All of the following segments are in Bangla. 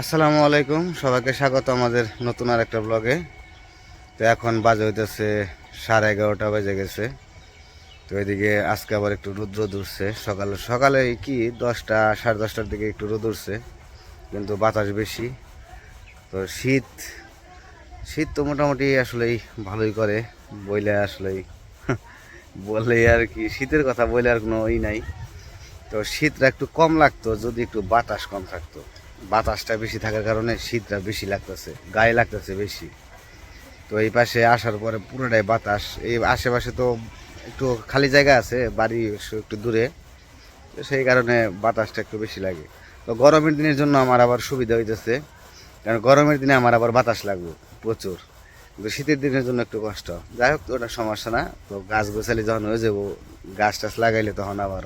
আসসালামু আলাইকুম। সবাইকে স্বাগত আমাদের নতুন আর একটা ব্লগে। তো এখন বাজে হইতেছে সাড়ে এগারোটা বেজে গেছে। তো এদিকে আজকে আবার একটু রুদ্র উঠছে সকালে সকালে কি দশটা, সাড়ে দশটার দিকে একটু রোদ উঠছে কিন্তু বাতাস বেশি। তো শীত শীত তো মোটামুটি আসলেই ভালোই করে। বইলে আসলেই বললেই আর কি, শীতের কথা বলে আর কোনো ই নাই। তো শীতটা একটু কম লাগতো, যদি একটু বাতাস কম থাকতো। বাতাসটা বেশি থাকার কারণে শীতটা বেশি লাগতেছে, গায়ে লাগতেছে বেশি। তো এই পাশে আসার পরে পুরোটাই বাতাস। এই আশেপাশে তো একটু খালি জায়গা আছে, বাড়ি একটু দূরে। তো সেই কারণে বাতাসটা একটু বেশি লাগে। তো গরমের দিনের জন্য আমার আবার সুবিধা হইতেছে, কারণ গরমের দিনে আমার আবার বাতাস লাগবে প্রচুর। কিন্তু শীতের দিনের জন্য একটু কষ্ট। যাই হোক তো ওটা সমস্যা না। তো গাছ গোছালি যখন হয়ে যাব, গাছ টাছ লাগাইলে তখন আবার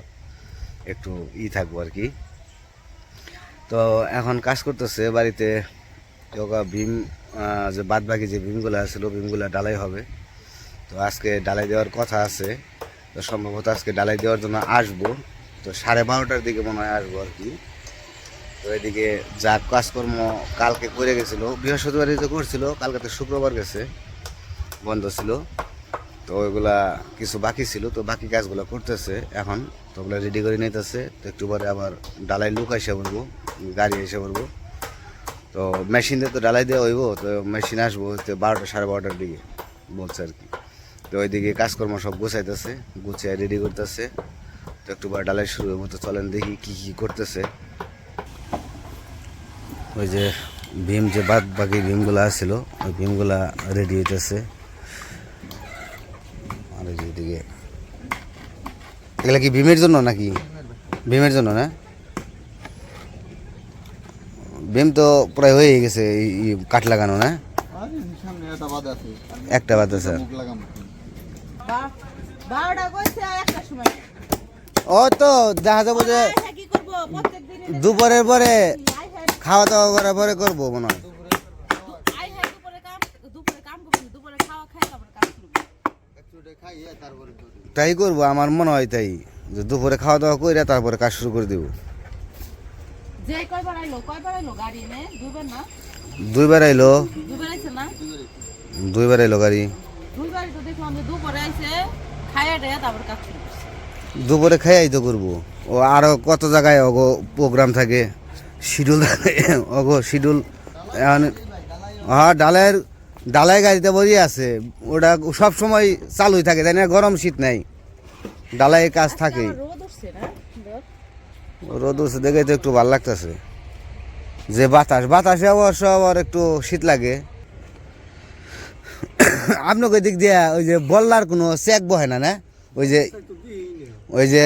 একটু ই থাকব আর কি। তো এখন কাজ করতেছে বাড়িতে। যোগা ভীম যে বাদ বাকি যে ভীমগুলো আছিল ভীমগুলো ডালাই হবে। তো আজকে ডালাই দেওয়ার কথা আছে। তো সম্ভবত আজকে ডালাই দেওয়ার জন্য আসব। তো সাড়ে বারোটার দিকে মনে হয় আসব আর কি। তো এদিকে যা কাজকর্ম কালকে করে গেছিল, বৃহস্পতিবারই তো করছিল, কালকে তো শুক্রবার গেছে, বন্ধ ছিল। তো ওইগুলা কিছু বাকি ছিল, তো বাকি কাজগুলো করতেছে এখন। তো ওগুলো রেডি করে নিতেছে। তো একটু পরে আবার ডালাই লুক এসে পড়ব, গাড়ি এসে পড়ব। তো মেশিন দিয়ে তো ডালাই দেওয়া হইব, তো মেশিন আসব তো বারোটা সাড়ে বারোটার দিকে বলছে আর কি। তো ওইদিকে কাজকর্ম সব গুছাইতেছে, গুছিয়ে রেডি করতেছে। তো একটু পরে ডালাই শুরু হইব, তো চলেন দেখি কী কী করতেছে। ওই যে ভীম যে বাদ বাকি ভীমগুলো আসছিল ওই ভীমগুলা রেডি হইতেছে। আর এদিকে। এগুলা কি ভীমের জন্য নাকি? ভীমের জন্য না? ভীম তো প্রায় হয়ে গেছে এই কাঠ লাগানো না? একটা বাদ আছে। একটা বাদ আছে। মুখ লাগাম। বা- বারোটা কইছে আর একটার সময়। ও তো দেখা যাব যে হ্যাঁ, কি করব? প্রত্যেকদিনই দুপুরের পরে হ্যাঁ, খাওয়া দাওয়া করার পরে করব মনে হয় দু- আয় হ্যাঁ, দুপুরে কাম- দুপুরে কাম করব না, দুপুরে খাওয়া খাই তারপরে কাজ করব। খাইয়ে তারপরে করি। তাই করব আমার মনে হয় তাই। যে দুপুরে খাওয়া দাওয়া করে তারপরে কাজ শুরু করে দিব? দুইবার আইলো। দুইবার আইলো গাড়ি। দুপুরে খাইয়াই তো করব। ও আরও কত জায়গায় অগো প্রোগ্রাম থাকে? শিডিউল থাকে। অগো শিডিউল হ্যাঁ ডালের ডালাই গাড়িতে বসে আছে ওটা সব সময় চালুই থাকে তাই না গরম শীত নাই। ডালাই কাজ থাকে রোদ উঠছে না? রোদ? রোদ উঠছে দেখে তো একটু ভালো লাগতেছে। যে বাতাস বাতাসে অবশ্য আবার একটু শীত লাগে। আপনাকে দিক দিয়ে ওই যে বললার কোনো চেক বহে না না? ওই যে ওই যে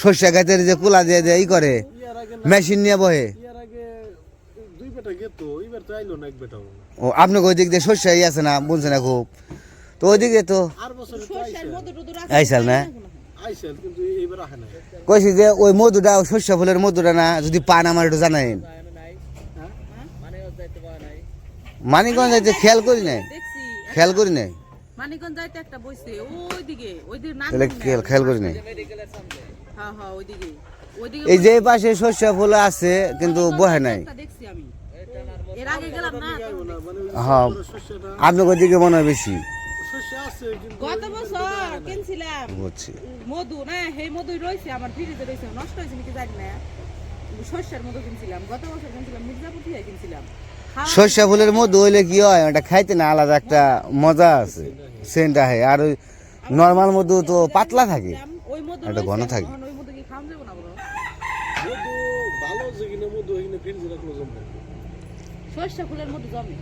সর্ষে গাছের যে কুলা দিয়ে যে ই করে মেশিন নিয়ে বহে। ও আপনাকে ওই দিক দিয়ে সর্ষে ই আছে না বলছে না খুব? তো ওই দিকে তো আইসাল। না? কইছি যে ওই মধুটা সর্ষে ফুলের মধুটা না যদি পান আমার একটু জানাইন। মানিকগঞ্জ যাইতে খেয়াল করি নাই? খেয়াল করি নাই? মানিকগঞ্জ যাইতে একটা বইছে ওইদিকে ওইদিকে নাম খেয়াল করি নাই? হ্যাঁ হ্যাঁ ওইদিকে ওইদিকে এই যে পাশে শস্য ফুল আছে কিন্তু বহে নাই। দেখছি আমি। হ্যাঁ ওইদিকে মনে হয় বেশি। শস্য গত বছর কিনছিলাম। মধু না সেই মধু রয়েছে আমার ফ্রিজে রয়েছে নষ্ট হয়েছে নাকি জানি না। শস্যের মধু কিনছিলাম গত বছর কিনছিলাম মির্জাপুর থেকে কিনছিলাম খাওয়া- ফুলের মধ্যে হইলে কি হয় ওটা খাইতে না আলাদা একটা মজা আছে সেন্ট আহে। আর ওই নর্মাল মধু তো পাতলা থাকে একটা ঘন থাকে। এখন ওই মধু কি খাওয়া যাবে না বলো মধু ভালো যে কিনা মধু এখানে ফ্রিজে রাখল জমবে শস্য ফুলের মধু জমে।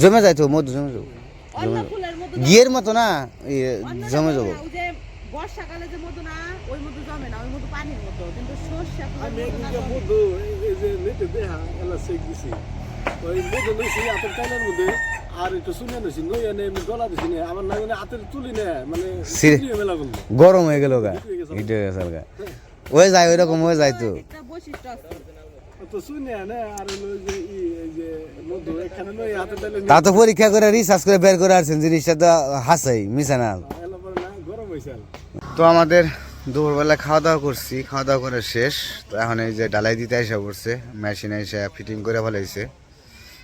জমে যায় তো মধু জমে যাব। অন্য ফুলের মধু গিয়ের মতো না জমে যাব। না, ওই যে বর্ষাকালে যে মধু না ওই মধু জমে না ওই মধু পানির মতো কিন্তু শস্য মধু না একদিকে জমে। মধু এই- এই যে নেটে দেখা এলা চেক দিছি। ওই মধু লইছি হাতের টাইলের মধ্যে আর একটু শুনে নিছি নই এনে এমনি গলা দিছি না আমার না জানি হাতের তুলি না মানে গরম হয়ে গেল গা এটা গেছে। গা। ওই যায় ওই রকম হয়ে যায় তো। একটা বৈশিষ্ট্য আছে। তো তা পরীক্ষা করে রিসার্চ করে বের করে আসছেন জিনিসটা তো হাসাই মিশে না। হয়েছে তো আমাদের দুপুরবেলা খাওয়া দাওয়া করছি খাওয়া দাওয়া করে শেষ। তো এখন এই যে ডালাই দিতে এসে পড়ছে মেশিনে এসে ফিটিং করে ফেলাইছে।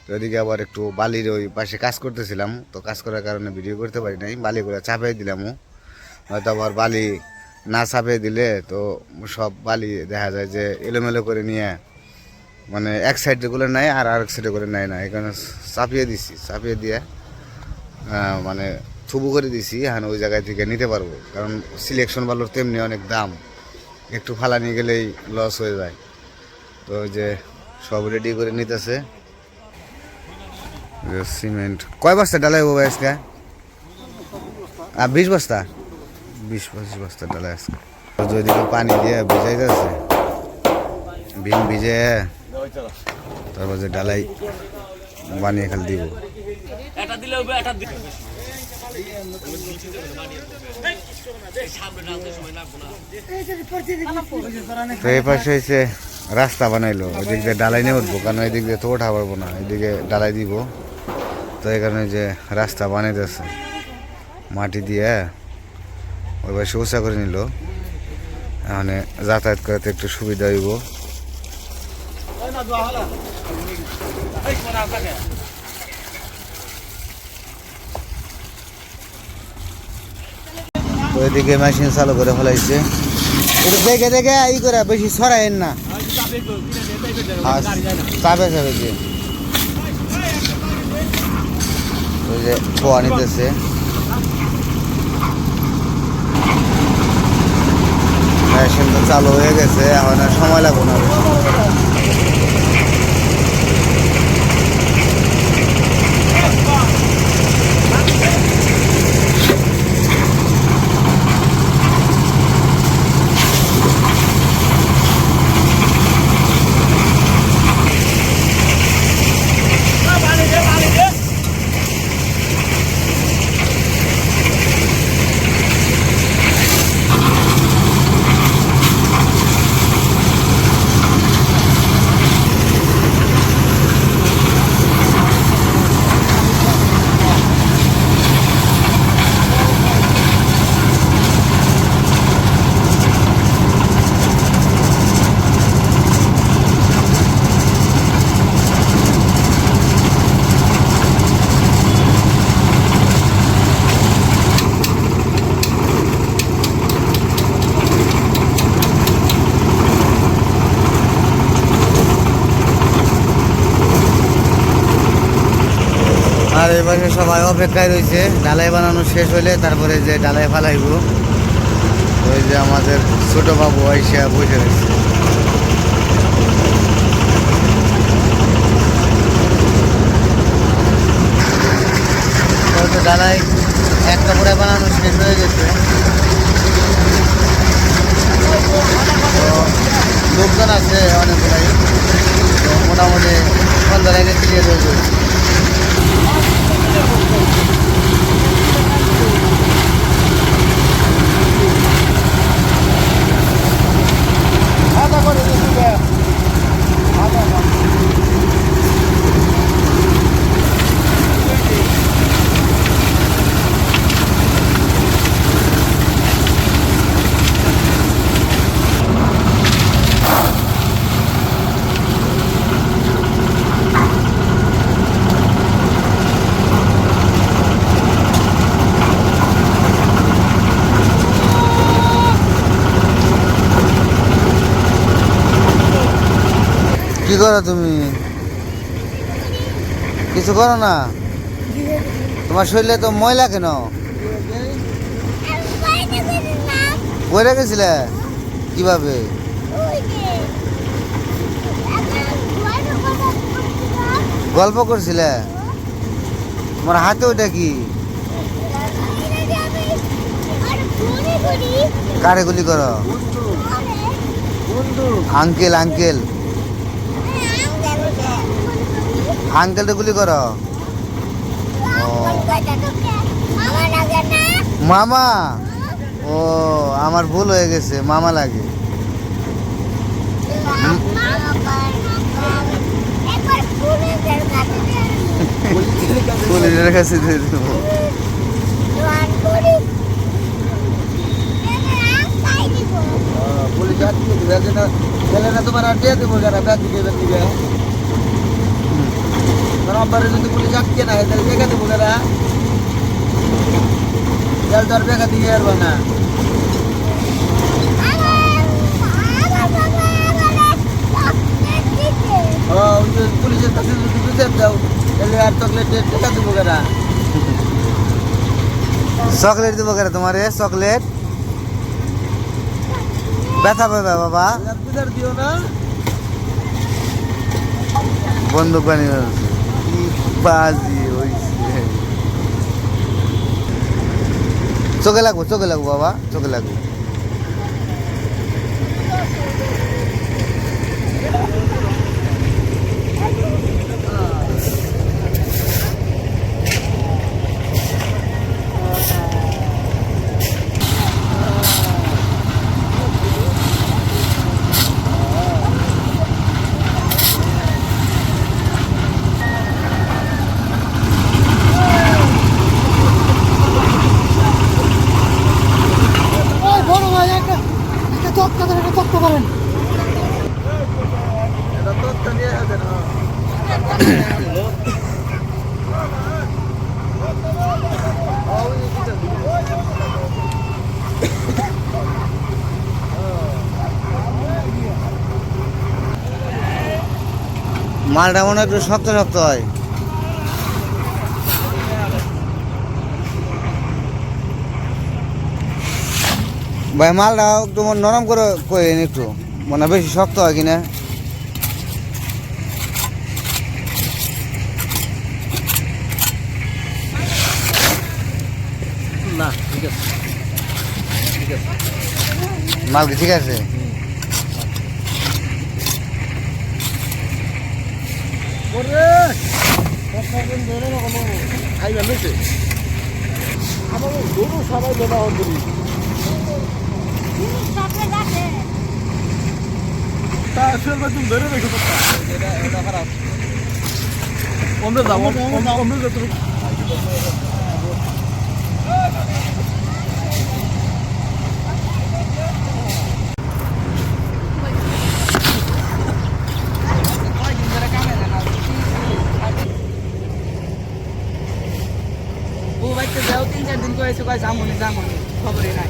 তো ওইদিকে আবার একটু বালির ওই পাশে কাজ করতেছিলাম তো কাজ করার কারণে ভিডিও করতে পারি নাই বালি করে চাপিয়ে দিলামও হয়তো আবার বালি না চাপিয়ে দিলে তো সব বালি দেখা যায় যে এলোমেলো করে নিয়ে মানে এক সাইডে করে নেয় আর আরেক সাইডে করে নেয় না। এখানে চাপিয়ে দিছি, চাপিয়ে দিয়ে মানে থুবু করে দিছি, এখন ওই জায়গায় থেকে নিতে পারব। কারণ সিলেকশন বালুর তেমনি অনেক দাম। একটু ফালা নিয়ে গেলেই লস হয়ে যায়। তো ওই যে সব রেডি করে নিতেছে। সিমেন্ট কয় বস্তা ডালাই বাবা আজকে? আর বিশ বস্তা? বিশ পঁচিশ বস্তা ডালাই আজকে। যদি পানি দিয়ে ভিজাইতেছে। বিন ভিজে তারপর যে ডালাই বানিয়ে খালি দিব। তো এই পাশে হয়েছে রাস্তা বানাইলো ওই দিক দিয়ে ডালাই নিয়ে উঠবো কারণ এই দিক দিয়ে তো ওঠা পারব না এদিকে ডালাই দিব। তো এই কারণে যে রাস্তা বানাইতেছে মাটি দিয়ে ওই পাশে উঁচা করে নিল। এখানে যাতায়াত করতে একটু সুবিধা হইব। তো এদিকে মেশিন চালু করে ফেলাইছে। একটু দেখে দেখে, ই করে, বেশি ছড়াইন না। চাপে চাপে দিয়ে ওই যে খোয়া নিতেছে। মেশিন তো চালু হয়ে গেছে, এখন সময় লাগবে না। বেশি। আর এই পাশে সবাই অপেক্ষায় রয়েছে। ডালাই বানানো শেষ হলে তারপরে যে ডালাই ফালাইব, ওই যে আমাদের ছোট বাবু আইসা বসে রয়েছে। ডালাই এক কাপড়ে বানানো শেষ হয়ে গেছে। লোকজন আছে অনেকগুলাই মোটামুটি সন্ধ্যার আগে ক্লিয়ার হয়ে কি করো তুমি? কিছু করো না? তোমার শরীরে তো ময়লা কেন? কইরা গেছিলে? কীভাবে? গল্প করছিলে? তোমার হাতে ওটা কি? কারে গুলি করো? Uncle uncle. আঙ্কেলটা গুলি করো। মামা। ও, আমার ভুল হয়ে গেছে, মামা লাগে। পুলিশের কাছে দিয়ে দেবো। গেলে না তোমার দিয়ে দেবো, যারা ব্যাগ দিবে। নম্বরে যদি পুলিশ আটকে না হয় তাহলে বেগা দেবো যারা জল তো আর বেগা দিয়ে পারবে না। পুলিশের কাছে যদি বিচার দাও তাহলে আর চকলেট টাকা দেবো চকলেট দিব কেন তোমার? চকলেট? ব্যথা পাবে বাবা। দিও না। বন্দুক বানিয়ে ফেলছে। কি বাজি হইছে চোখে লাগবো চোখে লাগবো বাবা চোখে লাগবো এটা তথ্য নিয়ে আছে না মালটা মনে একটু শক্ত শক্ত হয়। ভাই মালটা একটু নরম করে করেন একটু। মানে বেশি শক্ত হয় কিনা। না ঠিক আছে। মাল কি ঠিক আছে? আমার গরু সবাই ব্যবহার করি তা ফেলবে তুমি ধরে রেখে পারতা এটা এটা খারাপ কমে যাব কমে যেত ও বাইতে যাও তিন চার দিন কয়েছে কয়েছে আমনি জামনি খবরই নাই।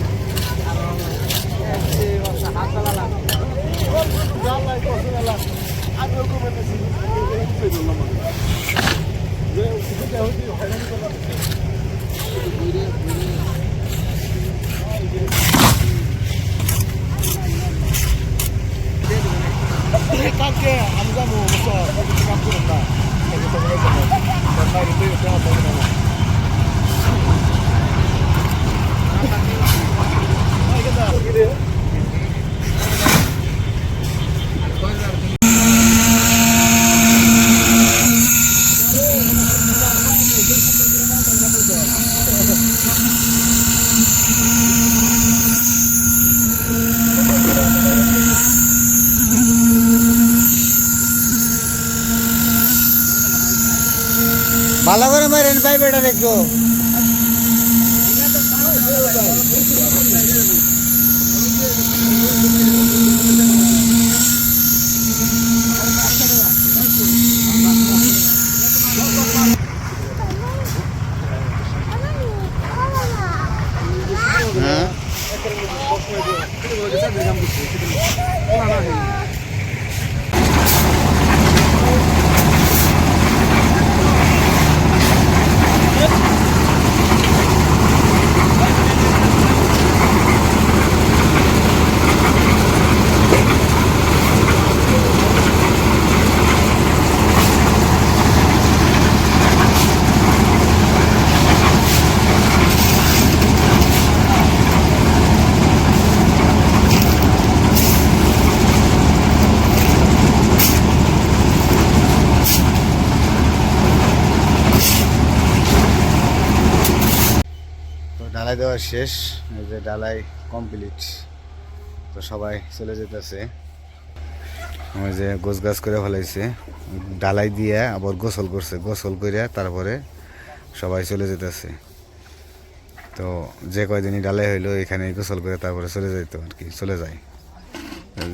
আর সে হাত চালালাম জানলাই কষ্ট গেলা আগে কমে গেছি এই বললাম আমি যে উঠে হইতে হয়রানি করলাম কালকে আমি যাব কাম করুন না বাইরে থেকে কেমন থাকে না ভালো করে মারেন পাই বেটার একটু হুম তো ডালাই দেওয়া শেষ, এই যে ডালাই কমপ্লিট তো সবাই চলে যেতেছে। ওই যে গোছ গাছ করে ফেলাইছে। ডালাই দিয়ে আবার গোসল করছে। গোসল করে তারপরে সবাই চলে যেতেছে। তো যে কয়দিনই ডালাই হইল এখানে গোসল করে তারপরে চলে যাইতো আর কি, চলে যায়।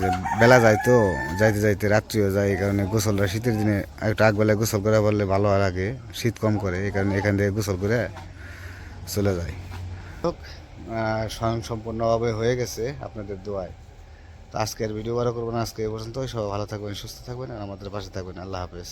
যে বেলা যায় তো, যাইতে যাইতে রাত্রিও যায়, এই কারণে গোসলটা শীতের দিনে একটু আগবেলায় গোসল করে বললে ভালো আর আগে। শীত কম করে, এই কারণে এখান থেকে গোসল করে চলে যায়। হোক স্বয়ং সম্পূর্ণভাবে হয়ে গেছে আপনাদের দোয়ায়। তো আজকের ভিডিও বারো করব না, আজকে এ পর্যন্ত সবাই ভালো থাকবেন, সুস্থ থাকবেন, আর আমাদের পাশে থাকবেন। আল্লাহ হাফেজ।